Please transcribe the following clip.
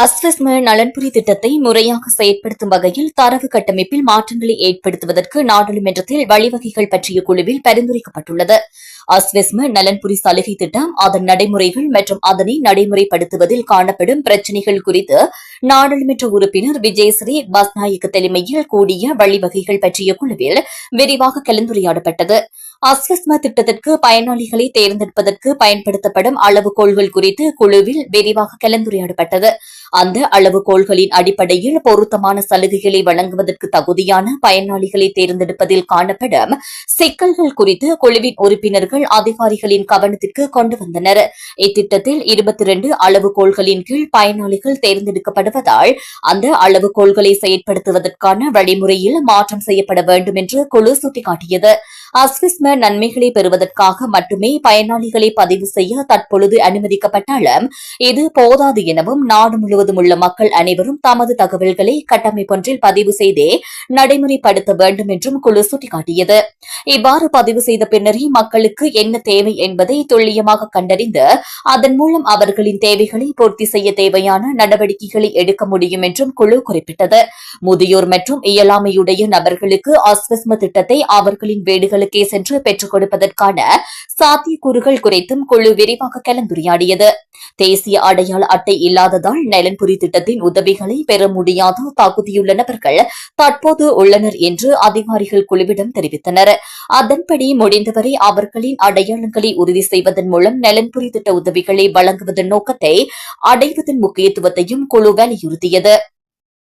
அஸ்வஸ்ம நலன்புரி திட்டத்தை முறையாக செயற்படுத்தும் வகையில் தரவு கட்டமைப்பில் மாற்றங்களை ஏற்படுத்துவதற்கு நாடாளுமன்றத்தில் வழிவகைகள் பற்றிய குழுவில் பரிந்துரைக்கப்பட்டுள்ளது. அஸ்வஸ்ம நலன்புரி சலுகை திட்டம் அதன் நடைமுறைகள் மற்றும் அதனை நடைமுறைப்படுத்துவதில் காணப்படும் பிரச்சினைகள் குறித்து நாடாளுமன்ற உறுப்பினர் விஜயஸ்ரீ பஸ்நாயக் தலைமையில் கூடிய வழிவகைகள் பற்றிய குழுவில் விரிவாக கலந்துரையாடப்பட்டது. அஸ்வஸ்ம திட்டத்திற்கு பயனாளிகளை தேர்ந்தெடுப்பதற்கு பயன்படுத்தப்படும் அளவுகோள்கள் குறித்து குழுவில் விரிவாக கலந்துரையாடப்பட்டது. அந்த அளவுகோள்களின் அடிப்படையில் பொருத்தமான சலுகைகளை வழங்குவதற்கு தகுதியான பயனாளிகளை தேர்ந்தெடுப்பதில் காணப்படும் சிக்கல்கள் குறித்து குழுவின் உறுப்பினர்கள் அதிகாரிகளின் கவனத்திற்கு கொண்டு வந்தனர். இத்திட்டத்தில் இருபத்தி இரண்டு அளவுகோள்களின் கீழ் பயனாளிகள் தேர்ந்தெடுக்கப்படுவதால் அந்த அளவுகோள்களை செயற்படுத்துவதற்கான வழிமுறையில் மாற்றம் செய்யப்பட வேண்டும் என்று குழு சுட்டிக்காட்டியது. அஸ்விஸ்ம நன்மைகளை பெறுவதற்காக மட்டுமே பயனாளிகளை பதிவு செய்ய தற்பொழுது அனுமதிக்கப்பட்டாலும் இது போதாது எனவும் நாடு முழுவதும் உள்ள மக்கள் அனைவரும் தமது தகவல்களை கட்டமைப்பொன்றில் பதிவு செய்தே நடைமுறைப்படுத்த வேண்டும் என்றும் குழு சுட்டிக்காட்டியது. இவ்வாறு பதிவு செய்த பின்னரே மக்களுக்கு என்ன தேவை என்பதை துல்லியமாக கண்டறிந்து அதன் மூலம் அவர்களின் தேவைகளை பூர்த்தி செய்ய தேவையான நடவடிக்கைகளை எடுக்க முடியும் என்றும் குழு குறிப்பிட்டது. முதியோர் மற்றும் இயலாமையுடைய நபர்களுக்கு அஸ்வஸ்ம திட்டத்தை அவர்களின் வீடுகளில் இடங்களுக்கே சென்று பெற்றுக் கொடுப்பதற்கான சாத்தியக்கூறுகள் குறித்தும் குழு விரிவாக கலந்துரையாடியது. தேசிய அடையாள அட்டை இல்லாததால் நலன்புரி திட்டத்தின் உதவிகளை பெற முடியாத தகுதியுள்ள நபர்கள் தற்போது உள்ளனர் என்று அதிகாரிகள் குழுவிடம் தெரிவித்தனர். அதன்படி முடிந்தவரை அவர்களின் அடையாளங்களை உறுதி செய்வதன் மூலம் நலன்புரி திட்ட உதவிகளை வழங்குவதன் நோக்கத்தை அடைவதன் முக்கியத்துவத்தையும் குழு வலியுறுத்தியது.